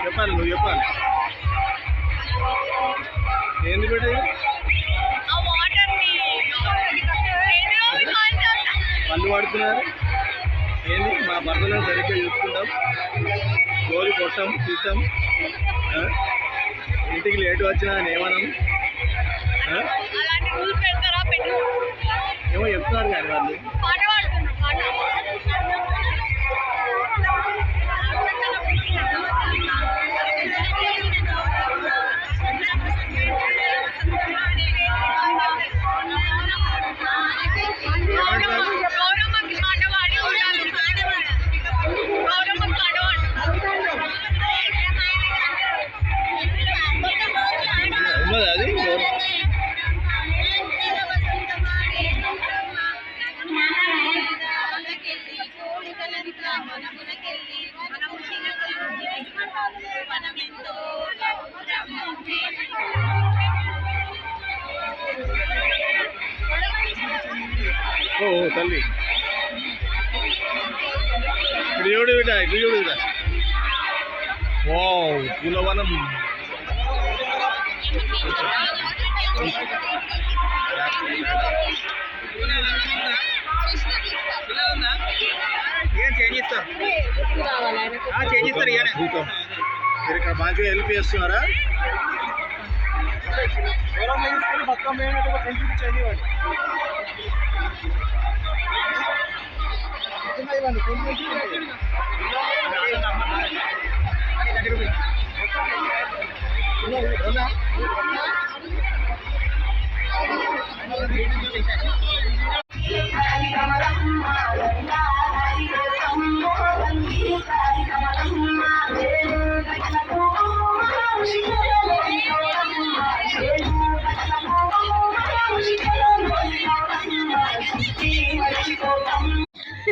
చెప్పాలి నువ్వు చెప్పాలి. ఏంది బిడ్డ పళ్ళు పడుతున్నారు ఏంది? మా భర్తలను సరిగ్గా చూసుకుంటాం. రోజు కొట్టాం తీస్తాం. ఆ? ఇంటికి లేటు వచ్చినా ఏమనం ఏమో చెప్తున్నారు కానీ వాళ్ళు. ఓ ఓ, తల్లి ఇప్పుడు చూడు బిడ్డ ఇప్పుడు చూడు బిడ్డ చేయిస్తారు చేయిస్తారు. మీరు ఇక్కడ బాగా హెల్ప్ చేస్తున్నారా? మొత్తం పోయినట్టు ఒక ట్వంటీ చదివాడు